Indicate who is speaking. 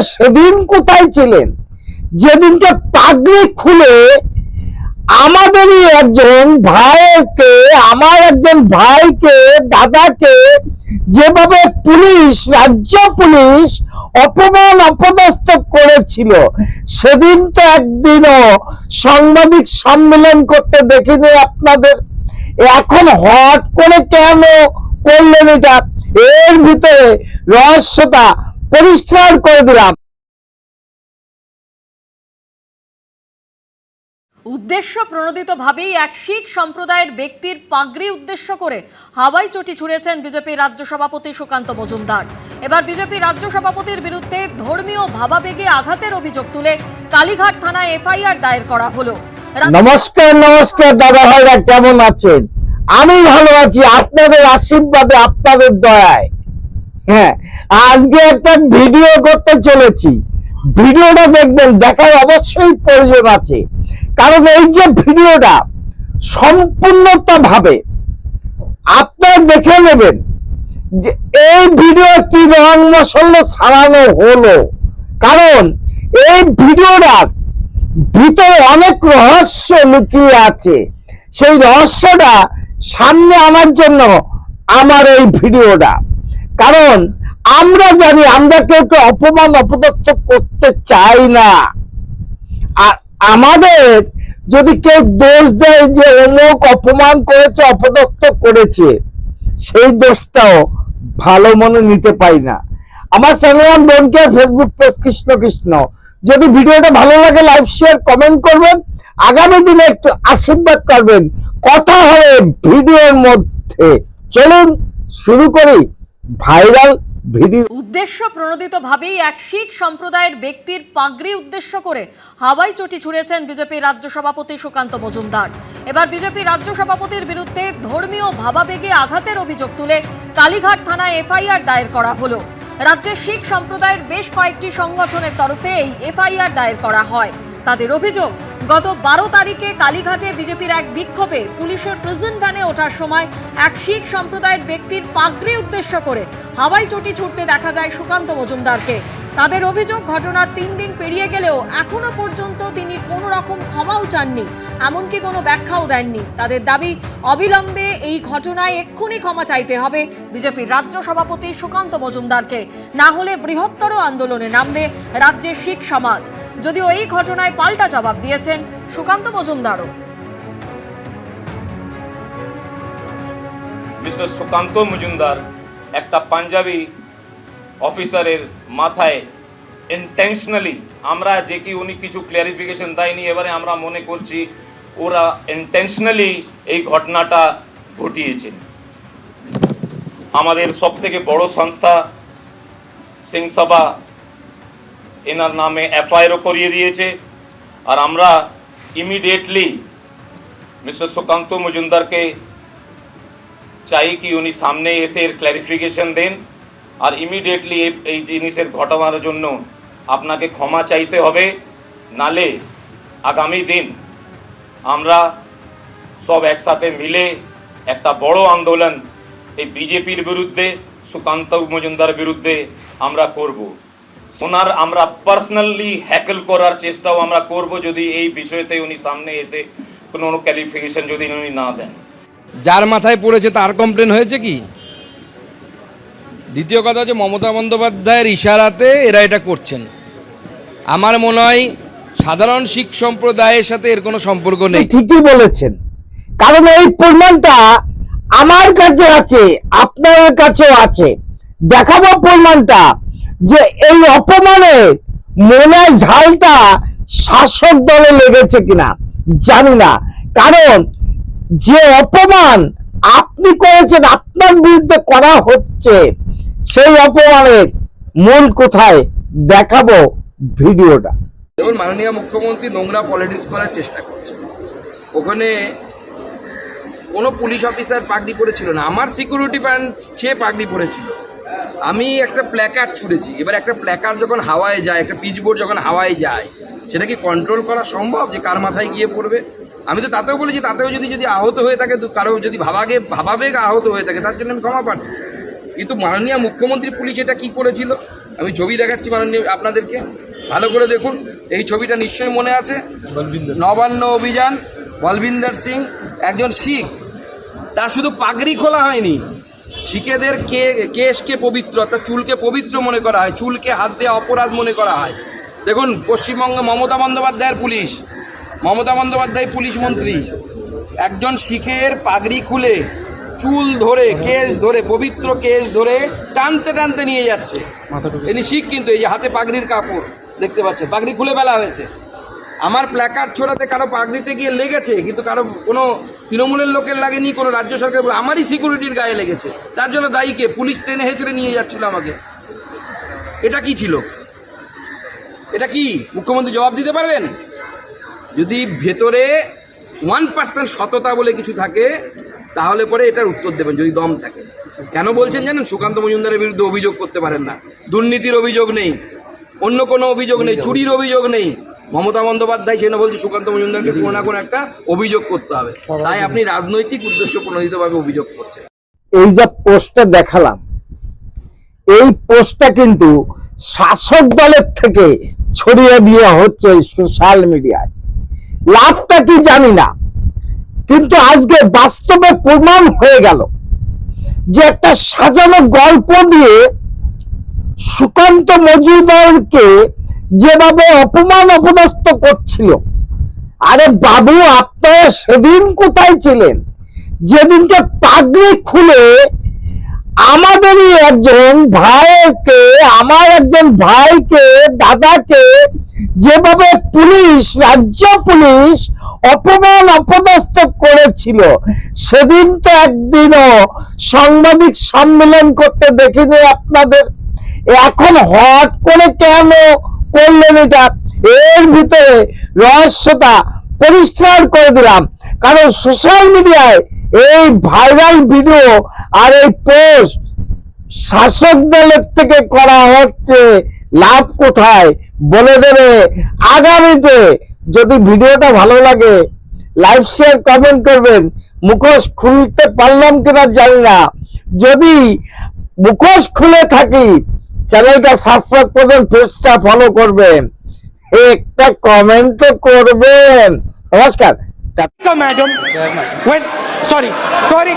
Speaker 1: সেদিন কোথায় ছিলেন? যেদিনকে পাগড়ি খুলে আমাদেরই একজন ভাইকে, আমার একজন ভাইকে, দাদাকে যেভাবে পুলিশ, রাজ্য পুলিশ অপমান অপদস্থ করেছিল, সেদিন তো একদিনও সাংবাদিক সম্মেলন করতে দেখিনি আপনাদের। এখন হট করে কেন করলেন এটা? এর ভিতরে রহস্যটা পরিষ্কার করে দিলাম।
Speaker 2: উদ্দেশ্য প্রণোদিত ভাবেই এক শিখ সম্প্রদায়ের ব্যক্তির পাগড়ি উদ্দেশ্য করে হাওয়াই চটি ছুড়েছেন বিজেপি রাজ্য সভাপতি সুকান্ত মজুমদার। এবার বিজেপি রাজ্য সভাপতির বিরুদ্ধে ধর্মীয় ভাবাবেগে আঘাতের অভিযোগ তুলে কালীঘাট থানায় এফআইআর দায়ের করা হলো।
Speaker 1: নমস্কার নমস্কার দাদা ভাইরা কেমন আছেন? আমি ভালো আছি। আপনাদের আশীর্বাদে আপনাদের দয়ায়। আজকে একটা ভিডিও করতে চলেছি। ভিডিওটা দেখবেন, দেখার অবশ্যই প্রয়োজন আছে। কারণ এই যে ভিডিওটা সম্পূর্ণতা ভাবে আপনারা দেখে নেবেন যে এই ভিডিও কি রং মশলা ছাড়ানো হলো। কারণ এই ভিডিওটার ভিতরে অনেক রহস্য লুকিয়ে আছে। সেই রহস্যটা সামনে আনার জন্য আমার এই ভিডিওটা। কারণ আমরা জানি আমরা কেউ কেউ অপমান অপদত্ত করতে চাই না। আর আমাদের যদি কেউ দোষ দেয় যে অমুক অপমান করেছে অপদত্ত করেছে, সেই দোষটাও ভালো মনে নিতে পাই না। আমার চ্যানেল বোনকে ফেসবুক পেজ কৃষ্ণ কৃষ্ণ। যদি ভিডিওটা ভালো লাগে লাইভ শেয়ার কমেন্ট করবেন। আগামী দিনে একটু আশীর্বাদ করবেন। কথা হবে ভিডিওর মধ্যে। চলুন শুরু করি। ভাইরাল ভিডিও
Speaker 2: উদ্দেশ্য প্রণোদিত ভাবেই এক শিখ সম্প্রদায়ের ব্যক্তির পাগড়ি উদ্দেশ্য করে হাওয়াই চটি ছুড়েছেন বিজেপি রাজ্য সভাপতি সুকান্ত মজুমদার। এবার বিজেপি রাজ্য সভাপতির বিরুদ্ধে ধর্মীয় ভাবাবেগে আঘাতের অভিযোগ তুলে কালীঘাট থানায় এফআইআর দায়ের করা হলো। রাজ্যের শিখ সম্প্রদায়ের বেশ কয়েকটি সংগঠনের তরফে এই এফআইআর দায়ের করা হয়। তাদের অভিযোগ গত বারো তারিখে কালীঘাটে বিজেপির এক বিক্ষোভে পুলিশের প্রিজন ভ্যানে ওঠার সময় এক শিখ সম্প্রদায়ের ব্যক্তির পাগড়ি উদ্দেশ্য করে হাওয়াই চটি ছুটতে দেখা যায় সুকান্ত মজুমদারকে। তাদের অভিযোগ, ঘটনার তিন দিন পেরিয়ে গেলেও এখনও পর্যন্ত তিনি কোনো রকম ক্ষমাও চাননি, এমনকি কোনো ব্যাখ্যাও দেননি। তাদের দাবি, অবিলম্বে এই ঘটনায় এক্ষুনি ক্ষমা চাইতে হবে বিজেপির রাজ্য সভাপতি সুকান্ত মজুমদারকে। না হলে বৃহত্তর আন্দোলনে নামবে রাজ্যের শিখ সমাজ। যদিও এই ঘটনায় পাল্টা জবাব দিয়েছেন সুকান্ত মজুমদারও।
Speaker 3: মিস্টার সুকান্ত মজুমদার একটা পাঞ্জাবি অফিসারের মাথায় ইন্টেনশনালি আমরা যে কি উনি কিছু ক্লিয়ারিফিকেশন দেয়নি, এবারে আমরা মনে করছি ওরা ইন্টেনশনালি এই ঘটনাটা ঘটিয়েছে। আমাদের সব থেকে বড় সংস্থা সিং সভা এনার নামে এফআইআরও করিয়ে দিয়েছে। আর আমরা ইমিডিয়েটলি মিস্টার সুকান্ত মজুমদারকে চাই কি উনি সামনে এসে এর ক্ল্যারিফিকেশন দেন। আর ইমিডিয়েটলি এই জিনিসের ঘটনার জন্য আপনাকে ক্ষমা চাইতে হবে। নালে আগামী দিন আমরা সব একসাথে মিলে একটা বড় আন্দোলন এই বিজেপির বিরুদ্ধে, সুকান্ত মজুমদার বিরুদ্ধে আমরা করব। ওনার আমরা পার্সোনালি হ্যাকেল করার চেষ্টাও আমরা করব যদি এই বিষয়তে উনি সামনে এসে কোনো ক্যালিফিকেশন যদি উনি না দেন।
Speaker 4: যার মাথায় পড়েছে তার কমপ্লেন হয়েছে কি? দ্বিতীয় কথা হচ্ছে মমতা বন্দ্যোপাধ্যায়ের ইশারাতে এরা এটা করছেন। আমার মনে হয় সাধারণ শিখ সম্প্রদায়ের সাথে এর কোনো সম্পর্ক নেই।
Speaker 1: ঠিকই বলেছেন। কারণ এই প্রমাণটা আমার কাছে আছে আপনার কাছেও আছে। দেখাবো প্রমাণটা। যে এই অপমানে মনে ঝালটা শাসক দলে লেগেছে কিনা জানি না। কারণ যে অপমান আপনি করেছেন, আপনার বিরুদ্ধে করা হচ্ছে, সেই অপমানের মূল কোথায় দেখাবো ভিডিওটা।
Speaker 4: দেখুন, মাননীয় মুখ্যমন্ত্রী নোংরা পলিটিক্স করার চেষ্টা করছে। ওখানে কোনো পুলিশ অফিসার পাগড়ি পরেছিল না। আমার সিকিউরিটি প্যান্ট সে পাগড়ি পরেছিল। আমি একটা প্ল্যাকার্ড ছুড়েছি। এবার একটা প্ল্যাকার্ড যখন হাওয়ায় যায় একটা পিচবোর্ড যখন হাওয়ায় যায় সেটা কি কন্ট্রোল করা সম্ভব যে কার মাথায় গিয়ে পড়বে? আমি তো তাতেও বলেছি তাতেও যদি যদি আহত হয়ে থাকে কারও যদি ভাবাগে ভাবাবেগ আহত হয়ে থাকে তার জন্য আমি ক্ষমা পাচ্ছি কিন্তু মাননীয় মুখ্যমন্ত্রী পুলিশ এটা কি করেছিল? আমি ছবি দেখাচ্ছি মাননীয় আপনাদেরকে। ভালো করে দেখুন এই ছবিটা নিশ্চয়ই মনে আছে। নবান্ন অভিযান বলবিন্দর সিং একজন শিখ। তার শুধু পাগড়ি খোলা হয়নি। শিখেদের কে কেশকে পবিত্র অর্থাৎ চুলকে পবিত্র মনে করা হয় চুলকে হাত দেওয়া অপরাধ মনে করা হয়। দেখুন পশ্চিমবঙ্গে মমতা বন্দ্যোপাধ্যায়ের পুলিশ মমতা বন্দ্যোপাধ্যায় পুলিশ মন্ত্রী। একজন শিখের পাগড়ি খুলে চুল ধরে কেশ ধরে পবিত্র কেশ ধরে টানতে টানতে নিয়ে যাচ্ছে। ইনি শিখ কিন্তু এই যে হাতে পাগড়ির কাপড় দেখতে পাচ্ছেন পাগড়ি খুলে ফেলা হয়েছে। আমার প্ল্যাকার্ড ছোড়াতে কারও পাগড়িতে গিয়ে লেগেছে, কিন্তু কারও কোনো তৃণমূলের লোকের লাগেনি, কোনো রাজ্য সরকার বলে আমারই সিকিউরিটির গায়ে লেগেছে। তার জন্য দায়ীকে পুলিশ ট্রেনে হেঁচড়ে নিয়ে যাচ্ছিল আমাকে। এটা কি ছিল? এটা কি? মুখ্যমন্ত্রী জবাব দিতে পারবেন? যদি ভেতরে ওয়ান পার্সেন্ট সততা বলে কিছু থাকে, তাহলে পরে এটার উত্তর দেবেন, যদি দম থাকে। কেন বলছেন জানেন? সুকান্ত মজুমদারের বিরুদ্ধে অভিযোগ করতে পারেন না। দুর্নীতির অভিযোগ নেই। অন্য কোনো অভিযোগ নেই। চুরির অভিযোগ নেই। মমতা বন্দ্যোপাধ্যায় সেটা বলছে, সুকান্ত মজুমদারকে কোনো না কোনো একটা অভিযোগ করতে হবে। তাই আপনি রাজনৈতিক উদ্দেশ্য প্রণোদিতভাবে অভিযোগ করছেন।
Speaker 1: এই যে পোস্টটা দেখালাম, এই পোস্টটা কিন্তু শাসক দলের থেকে ছড়িয়ে দিয়ে হচ্ছে সোশ্যাল মিডিয়ায়। লাভটা কি জানি না, কিন্তু আজকে বাস্তবে প্রমাণ হয়ে গেল যে একটা সাজানো গল্প দিয়ে সুকান্ত মজুমদারকে যেভাবে অপমান অপদস্থ করছিল। আরে বাবু, আপনারা সেদিন কোথায় ছিলেন? যেদিনকে পাগড়ি খুলে আমাদেরই একজন ভাইকে, আমার একজন ভাইকে, দাদাকে যেভাবে পুলিশ, রাজ্য পুলিশ অপমান অপদস্থ করেছিল, সেদিন তো একদিনও সাংবাদিক সম্মেলন করতে দেখিনি আপনাদের। এখন হট করে কেন করলেন এটা এর ভিতরে রহস্যটা পরিষ্কার করে দিলাম। কারণ সোশ্যাল মিডিয়ায় এই ভাইরাল ভিডিও আর এই পোস্ট শাসক দলের থেকে করা হচ্ছে লাভ কোথায়? বলে দেবে। আগামীতে যদি ভিডিওটা ভালো লাগে লাইভ শেয়ার কমেন্ট করবেন। মুখোশ খুলতে পারলাম কিনা জানি না। যদি মুখোশ খুলে থাকি চ্যানেলটা সাবস্ক্রাইব করবেন পেজটা ফলো করবেন। একটা কমেন্ট তো করবেন। নমস্কার।
Speaker 5: Madam sorry sorry.